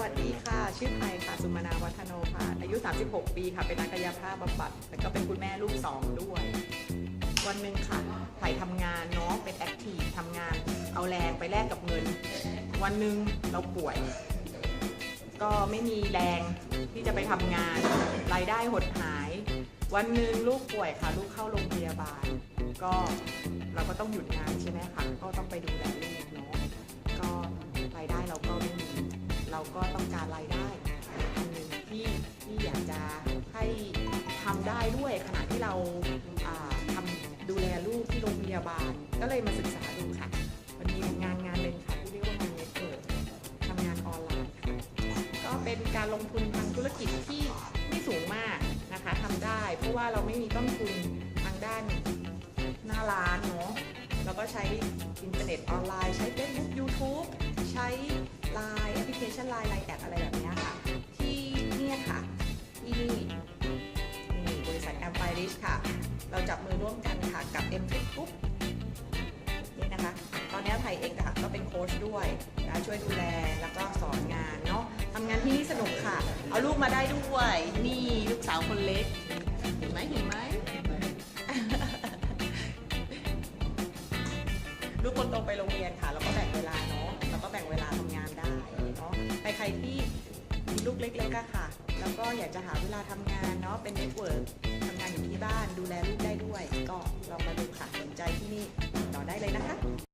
วัสดีค่ะ ชื่อไพค่ะสุมานาวัฒโนค่ะ อายุ 36 ปีค่ะ เป็นนักกายภาพบำบัด แล้วก็เป็นคุณแม่ลูกสองด้วย วันหนึ่งค่ะไผ่ทำงานเนาะเป็นแอคทีฟทำงาน เอาแรงไปแลกกับเงิน วันหนึ่งเราป่วย ก็ไม่มีแรงที่จะไปทำงาน รายได้หดหาย วันหนึ่งลูกป่วยค่ะ ลูกเข้าโรงพยาบาล ก็เราก็ต้องหยุดงานใช่ไหมคะ ก็ต้องไปดูแลลูกเนาะ ก็ต้องการรายได้อันหนึ่งที่ที่อยากจะให้ทำได้ด้วยขณะที่เราอ่าทำดูแลลูกที่โรงพยาบาล ก็เลยมาศึกษาดูค่ะมันมีงานงานหนึ่งค่ะที่เรียกว่างานเน็ตเวิร์กทำงานออนไลน์ค่ะก็เป็นการลงทุนทางธุรกิจที่ไม่สูงมากนะคะทำได้ เพราะว่าเราไม่มีต้นทุนทางด้านหน้าร้านเนาะแล้วก็ใช้อินเทอร์เน็ตออนไลน์ ใช้ Facebook YouTube ใช้ Line แอปพลิเคชัน Line ไลน์แอดอะไรแบบนี้ค่ะ ที่เนี่ยค่ะ ที่นี่นี่บริษัทแอมไ r ริชค่ะ เราจับมือร่วมกันค่ะกับ m อ็ม Group นี่นะคะ ตอนนี้ไทยเองค่ะก็เป็นโค้ชด้วยนะช่วยดูแลแล้วก็สอนงานเนาะทำงานที่นี่สนุกค่ะ เอาลูกมาได้ด้วย นี่ลูกสาวคนเล็ก เห็นไหมเห็นไหมลูกคนโตไปโรงเรียนค่ะแล้วก็ รที่มีลูกเล็กๆอะค่ะ แล้วก็อยากจะหาเวลาทำงานเนาะเป็นเน็ตเวิร์กทำงานอยู่ที่บ้านดูแลลูกได้ด้วยก็